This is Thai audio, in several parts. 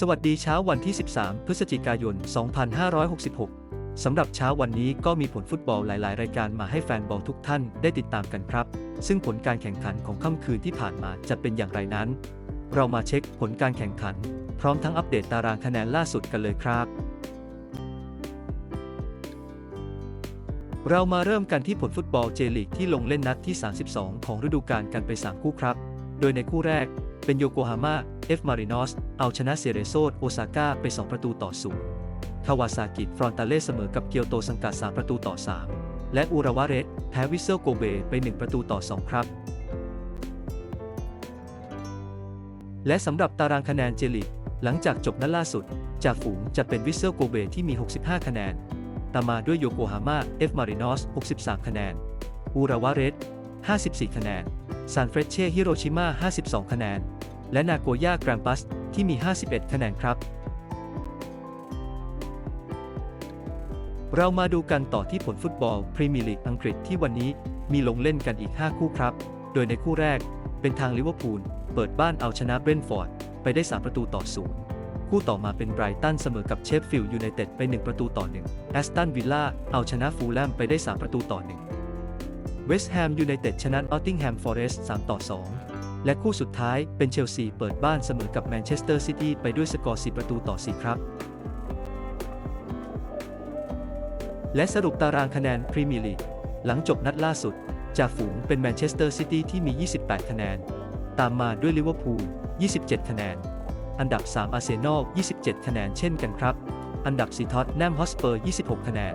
สวัสดีเช้าวันที่ 13 พฤศจิกายน 2566 สำหรับเช้าวันนี้ก็มีผลฟุตบอลหลาย ๆ รายการมาให้แฟนบอลทุกท่านได้ติดตามกันครับ ซึ่งผลการแข่งขันของค่ำคืนที่ผ่านมาจะเป็นอย่างไรนั้น เรามาเช็คผลการแข่งขัน พร้อมทั้งอัปเดตตารางคะแนนล่าสุดกันเลยครับ เรามาเริ่มกันที่ผลฟุตบอลเจลีกที่ลงเล่นนัดที่ 32 ของฤดูกาลกันไป 3 คู่ครับ โดยในคู่แรก เป็นโยโกฮาม่าเอฟมารินอสเอาชนะเซเรโซโอซาก้าไป 2 ประตูต่อศูนย์คาวาซากิฟรอนตาเล่เสมอกับเกียวโตสังกัด 3 ประตูต่อ 3 และอูราวาเรสแพ้วิเซลโกเบไป 1 ประตูต่อ 2 ครับ และสำหรับตารางคะแนนเจลีกหลังจากจบนัดล่าสุด จากฝูงจะเป็นวิเซลโกเบที่มี 65 คะแนน ตามมาด้วยโยโกฮาม่าเอฟมารินอส 63 คะแนน อูราวาเรส 54 คะแนน ซานเฟรเช่ฮิโรชิมา52 คะแนน และนาโกย่าแกรมปัสที่มี 51 คะแนนครับ เรามาดูกันต่อที่ผลฟุตบอลพรีเมียร์ลีกอังกฤษที่วันนี้มีลงเล่นกันอีก 5 คู่ครับ โดยในคู่แรกเป็นทางลิเวอร์พูลเปิดบ้านเอาชนะเบรนฟอร์ดไปได้ 3 ประตูต่อศูนย์คู่ต่อมาเป็นไบรตันเสมอกับเชฟฟิลด์ยูไนเต็ดไป 1 ประตูต่อ1แอสตันวิลล่าเอาชนะฟูลแลมไปได้ 3 ประตูต่อ1 เวสต์แฮมยูไนเต็ดชนะนอตติงแฮมฟอเรสต์3ต่อ 2 และคู่สุดท้ายเป็นเชลซีเปิดบ้านเสมอกับแมนเชสเตอร์ซิตี้ไปด้วยสกอร์4ประตูต่อ 4 ครับ และสรุปตารางคะแนนพรีเมียร์ลีกหลังจบนัดล่าสุด จากฝูงเป็นแมนเชสเตอร์ซิตี้ที่มี 28 คะแนน ตามมาด้วยลิเวอร์พูล 27 คะแนน อันดับ 3 อาร์เซนอล 27 คะแนนเช่นกันครับ อันดับ 4 ท็อตแนมฮอสเปอร์ 26 คะแนน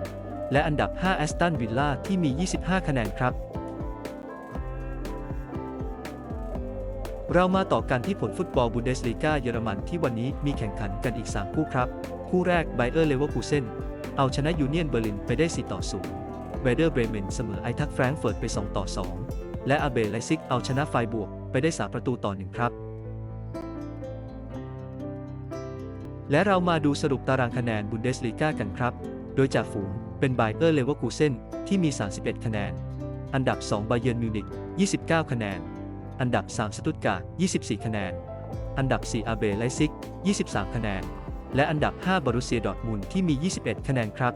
และอันดับ 5 แอสตันวิลล่าที่มี 25 คะแนนครับ เรามาต่อกันที่ผลฟุตบอลบุนเดสลีกาเยอรมันที่วันนี้มีแข่งขันกันอีก 3 คู่ครับ คู่แรกไบเออร์เลเวอร์คูเซนเอาชนะยูเนียนเบอร์ลินไปได้ 4 ต่อ0เวเดอร์เบรเมนเสมอไอทักแฟรงก์เฟิร์ตไป 2 ต่อ 2 และอาเบไลซิกเอาชนะไฟบวกไปได้ 3 ประตูต่อ 1 ครับและเรามาดูสรุปตารางคะแนนบุนเดสลีกากันครับ โดยจากฝูง เป็นไบเออร์เลเวอร์คูเซนที่มี 31 คะแนน อันดับ2บาเยินมิวนิก29 คะแนน อันดับ 3 สตุตการ์ด24 คะแนน อันดับ 4 อาเบไลซิก 23 คะแนน และอันดับ 5บารุเซียดอทมุนที่มี 21 คะแนนครับ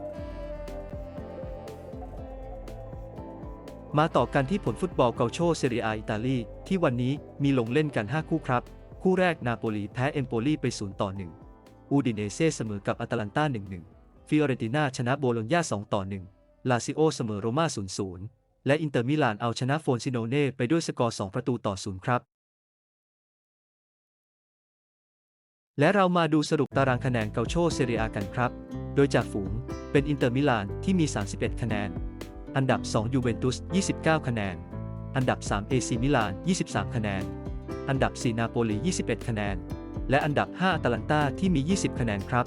มาต่อกันที่ผลฟุตบอลเกาโชเซเรียอิตาลีที่วันนี้มีลงเล่นกัน 5 คู่ครับ คู่แรกนาโปลีแพ้เอมโปลีไป 0 ต่อ 1 อูดิเนเซ่เสมอกับอาตาลันตา 1-1 ฟิออเรนติน่าชนะโบโลญญา2ต่อ1ลาซิโอเสมอโรม่า0-0 และอินเตอร์มิลานเอาชนะโฟนซิโนเน่ไปด้วยสกอร์ 2 ประตูต่อ 0 ครับ และเรามาดูสรุปตารางคะแนนเกาโชเซเรียกันครับ โดยจากฝูงเป็นอินเตอร์มิลานที่มี 31 คะแนน อันดับ 2 ยูเวนตุส 29 คะแนน อันดับ 3 เอซีมิลาน 23 คะแนน อันดับ 4 นาโปลี 21 คะแนน และอันดับ 5อาตาลันตาที่มี 20 คะแนนครับ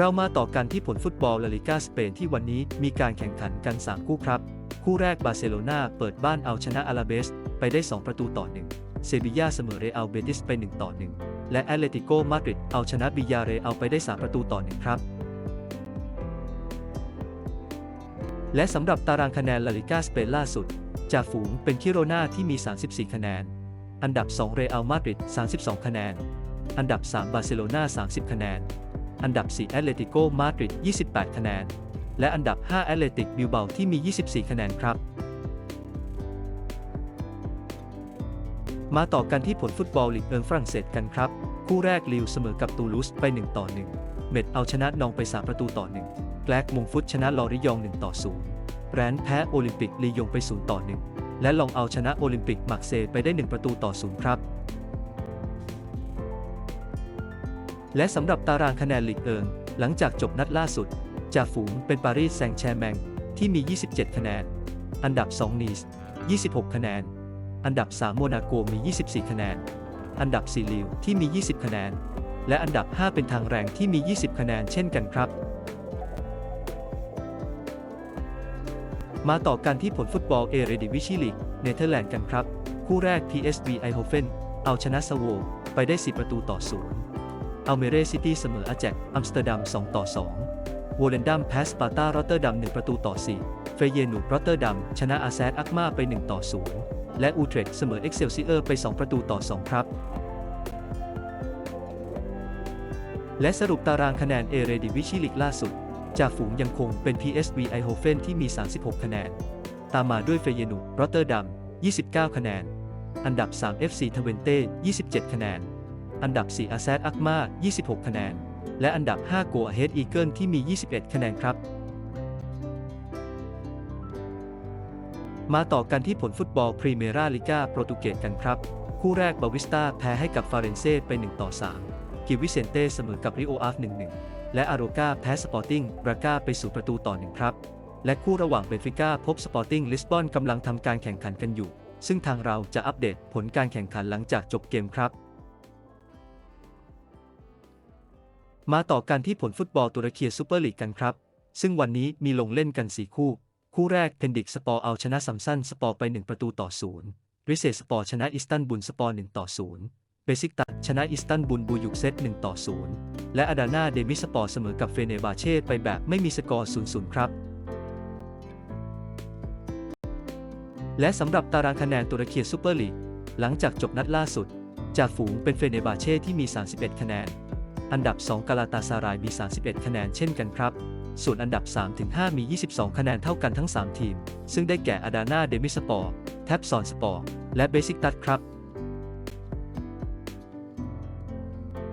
เรามาต่อกันที่ผลฟุตบอลลาลิกาสเปนที่วันนี้มีการแข่งขันกัน 3 คู่ครับ คู่แรกบาร์เซโลนาเปิดบ้านเอาชนะอาราเบส ไปได้ 2 ประตูต่อ 1 เซบียาเสมอเรอัลเบติสไป 1 ต่อ 1 และแอตเลติโกมาดริดเอาชนะบิยาเรอัลไปได้ 3 ประตูต่อ 1 ครับ และสำหรับตารางคะแนนลาลิกาสเปนล่าสุดจากฝูงเป็นคิโรนาที่มี 34 คะแนน อันดับ 2 เรอัลมาดริด 32 คะแนน อันดับ 3 บาร์เซโลนา 30 คะแนน อันดับ 4 แอตเลติโกมาดริด 28 คะแนน และอันดับ 5 แอตเลติกบิลเบาที่มี 24 คะแนนครับ มาต่อกันที่ผลฟุตบอลลีกเอิงฝรั่งเศสกันครับ คู่แรกลิวเสมอกับตูลูสไป 1 ต่อ 1 เม็ดเอาชนะนองไป 3 ประตูต่อ 1 แกลกมงฟุตชนะลอริยอง 1 ต่อ 0 แรนแพ้โอลิมปิกลียงไป 0 ต่อ 1 และลองเอาชนะโอลิมปิกมักเซไปได้ 1 ประตูต่อ 0 ครับ และสำหรับตารางคะแนนลีกเอิง หลังจากจบนัดล่าสุด จากฝูงเป็นปารีสแซงต์แชร์แมงที่มี 27 คะแนน อันดับ 2 นีส 26 คะแนน อันดับ 3 โมนาโกมี 24 คะแนน อันดับ 4 ลิวที่มี 20 คะแนน และอันดับ 5 เป็นทางแรงที่มี 20 คะแนนเช่นกันครับ มาต่อกันที่ผลฟุตบอลเอเรดิวิชิลีกเนเธอร์แลนด์กันครับ คู่แรก PSV ไอโฮเฟนเอาชนะสโวไปได้ 10 ประตูต่อ0 อัลเมเรซิตี้เสมออาแจกอัมสเตอร์ดัม 2 ต่อ2โวเลนดัมแพสปาร์ตารอตเตอร์ดัม 1 ประตูต่อ 4 เฟเยนูรอตเตอร์ดัม ชนะอาแซดอักมาไป 1 ต่อ 0 และอูเทรคเสมอเอ็กเซลซิเออร์ไป 2 ประตูต่อ 2 ครับ และสรุปตารางคะแนนเอเรดิวิชิลิกล่าสุดจากฝูงยังคงเป็น PSV e i h o f e n ที่มี 36 คะแนน ตามมาด้วยเฟเยนูรอตเตอร์ดัม 29 คะแนน อันดับ 3 FC ทเวนเต้ 27 คะแนน อันดับ 4 อาแซดอักมา 26 คะแนน และอันดับ5โกอเฮดอีเกิลที่มี 21 คะแนนครับ มาต่อกันที่ผลฟุตบอลพรีเมียราลิกาโปรตุเกสกันครับ คู่แรกบาวิสตาแพ้ให้กับฟาเรนเซ่ไป 1 ต่อ 3 กิวิเซนเต้เสมอกับริโออาฟ 1-1 และอาโรกาแพ้สปอร์ติ้งบราก้าไปสู่ประตูต่อ 1 ครับ และคู่ระหว่างเบนฟิก้าพบสปอร์ติ้งลิสบอนกำลังทำการแข่งขันกันอยู่ ซึ่งทางเราจะอัปเดตผลการแข่งขันหลังจากจบเกมครับ มาต่อกันที่ผลฟุตบอลตุรกีซูเปอร์ลีกกันครับ ซึ่งวันนี้มีลงเล่นกัน 4 คู่ คู่แรกเพนดิกสปอร์เอาชนะซัมซันสปอร์ไป 1 ประตูต่อ0ริเซสปอร์ชนะอิสตันบุลสปอร์1ต่อ0เบซิกตัสชนะอิสตันบุลบูยุกเซต1ต่อ0และอาดานาเดมิสปอร์เสมอกับเฟเนบาเช่ไปแบบไม่มีสกอร์0-0 ครับและสำหรับตารางคะแนนตุรกีซูเปอร์ลีก หลังจากจบนัดล่าสุด จากฝูงเป็นเฟเนบาเช่ที่มี 31 คะแนน อันดับ 2 กาลาตาซารายมี 31 คะแนนเช่นกันครับ ส่วนอันดับ 3-5 มี 22 คะแนนเท่ากันทั้ง 3 ทีม ซึ่งได้แก่อาดานาเดมิสปอร์แทบซอนสปอร์และเบซิกตัสครับ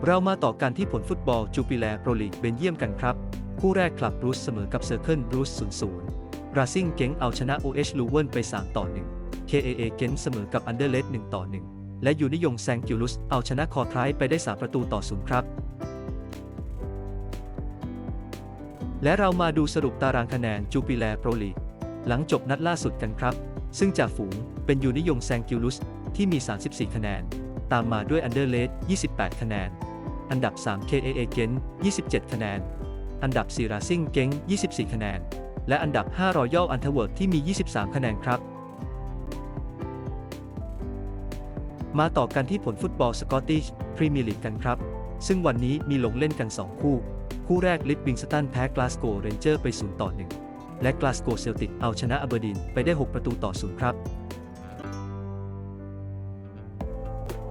เรามาต่อกันที่ผลฟุตบอลจูปิแลโปรลีกเบนเยียมกันครับ คู่แรกคลับบรูซเสมอกับเซอร์เคิลบรูซ0-0ราซิงเก้งเอาชนะ OH ลูเวนไป 3 ต่อ 1 KAA เกนเสมอกับอันเดอร์เลส1ต่อ 1 และยูนิยงแซงกิลุสเอาชนะคอทร์ไทรไปได้ 3 ประตูต่อ 0 ครับ และเรามาดูสรุปตารางคะแนนจูปิแลโปรลีหลังจบนัดล่าสุดกันครับ ซึ่งจากฝูงเป็นยูนิยงแซงกิลุสที่มี 34 คะแนน ตามมาด้วยอันเดอร์เลส28 คะแนน อันดับ 3 KAA เกน27 คะแนน อันดับ 4 ราซิงเก้ง24 คะแนน และอันดับ 5 รอยัลอันเทเวิร์กที่มี 23 คะแนนครับ มาต่อกันที่ผลฟุตบอลสกอตติชพรีเมียร์ลีกกันครับ ซึ่งวันนี้มีลงเล่นกัน 2 คู่ คู่แรกลิดวิงสตันแพ้กลาสโกเรนเจอร์ไป 0 ต่อ 1 และกลาสโกเซลติกเอาชนะอเบอร์ดินไปได้ 6 ประตูต่อ 0 ครับ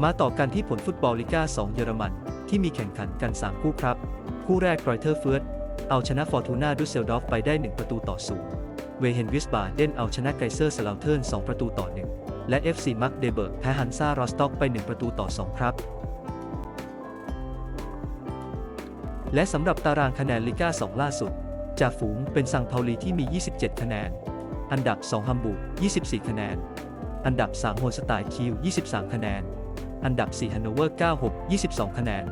มาต่อกันที่ผลฟุตบอลลิก้า2 เยอรมัน ที่มีแข่งขันกัน 3 คู่ครับ คู่แรกกรอยเทอร์เฟิร์สเอาชนะฟอร์ตูนาดุสเซลดอฟไปได้ 1 ประตูต่อ 0 เวเฮนวิสบาเดนเอาชนะไกเซอร์สลาวเทิร์น2 ประตูต่อ 1 และ FC มักเดเบิร์กแพ้ฮันซารอสต็อกไป 1 ประตูต่อ 2 ครับ และสำหรับตารางคะแนนลิก้า2 ล่าสุด จากฝูงเป็นซังเปาลีที่มี 27 คะแนน อันดับ 2 ฮัมบูร์ก24 คะแนน อันดับ 3 โฮลสไตน์คิว 23 คะแนน อันดับ 4 ฮันโนเวอร์ 96 22 คะแนน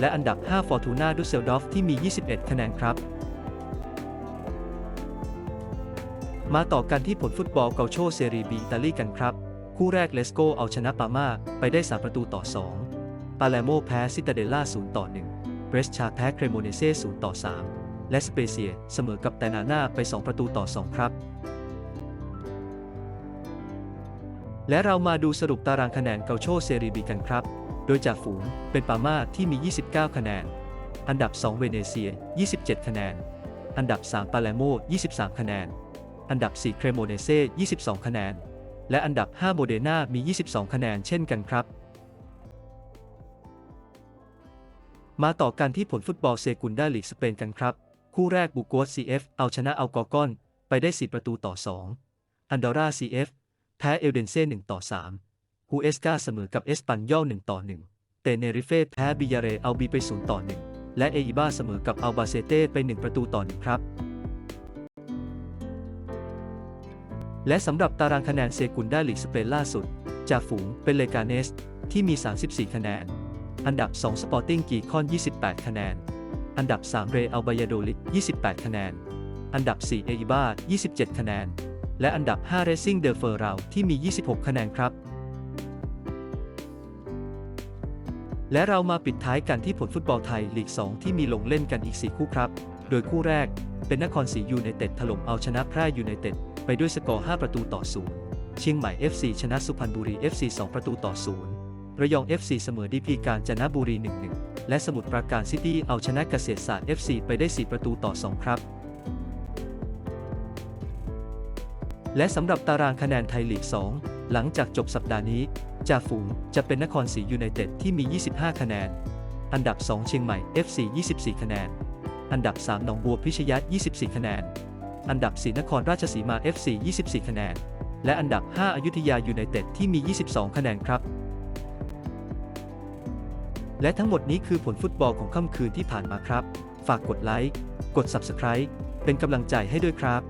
และอันดับ 5 ฟอร์ตูนาดุสเซลดอฟที่มี 21 คะแนนครับ มาต่อกันที่ผลฟุตบอลเกาโชเซรีบีอิตาลีกันครับ คู่แรกเลสโกเอาชนะปาม่าไปได้ 3 ประตูต่อ 2 ปาเลโมแพ้ซิตาเดล่า 0 ต่อ 1 รสชาแพ้เครโมเนเซ่0ต่อ 3 และสเปเซียเสมอกับแตนาน่าไป 2 ประตูต่อ 2 ครับ และเรามาดูสรุปตารางคะแนนเกาโชเซรีบีกันครับ โดยจากฝูงเป็นปาม่าที่มี 29 คะแนน อันดับ 2 เวเนเซีย 27 คะแนน อันดับ 3 ปาเลโม 23 คะแนน อันดับ 4 เครโมเนเซ่22 คะแนน และอันดับ 5 โมเดนามี 22 คะแนนเช่นกันครับ มาต่อกันที่ผลฟุตบอลเซกุนดาลีกสเปนกันครับ คู่แรกบูโกส CF เอฟเอาชนะอัลกอร์กอน ไปได้ 4 ประตูต่อ 2 อันดอร่า CF แพ้เอลเดนเซ่1ต่อ3ฮูเอสกาเสมอกับเอสปันยอล1ต่อ1เตเนริเฟ่แพ้บิยาเรเอาบีไป 0 ต่อ 1 และเออิบาเสมอกับอัลบาเซเต้ไป 1 ประตูต่อ 1 ครับ และสำหรับตารางคะแนนเซกุนดาลีกสเปนล่าสุด จากฝูงเป็นเลกาเนสที่มี 34 คะแนน อันดับ 2 สปอร์ติ้งกีคอน 28 คะแนน อันดับ 3 เรอัลบายาโดลิด 28 คะแนน อันดับ 4 เออิบา27 คะแนน และอันดับ5 Racing de f e r r a u ที่มี 26 คะแนนครับ และเรามาปิดท้ายกันที่ผลฟุตบอลไทยลีก 2 ที่มีลงเล่นกันอีก 4 คู่ครับ โดยคู่แรกเป็นนครศรียูไนเต็ดถล่มเอาชนะแพร่ยูไนเต็ดไปด้วยสกอร์ 5 ประตูต่อ 0 เชียงใหม่ FC ชนะสุพรรณบุรี FC 2 ประตูต่อ 0 ระยอง FC เสมอดีพีการจนบุรี 1-1 และสมุทรปราการซิตี้เอาชนะเกษตรศาสตร์ FC ไปได้ 4 ประตูต่อ 2 ครับ และสำหรับตารางคะแนนไทยลีก 2 หลังจากจบสัปดาห์นี้ จ่าฝูงจะเป็นนครศรียูไนเต็ดที่มี 25 คะแนน อันดับ 2 เชียงใหม่ FC 24 คะแนน อันดับ 3 หนองบัวพิชยะ 24 คะแนน อันดับ 4 นครราชสีมา FC 24 คะแนน และอันดับ 5 อยุธยายูไนเต็ดที่มี 22 คะแนนครับ และทั้งหมดนี้คือผลฟุตบอลของค่ำคืนที่ผ่านมาครับ ฝากกดไลค์ กด Subscribe เป็นกำลังใจให้ด้วยครับ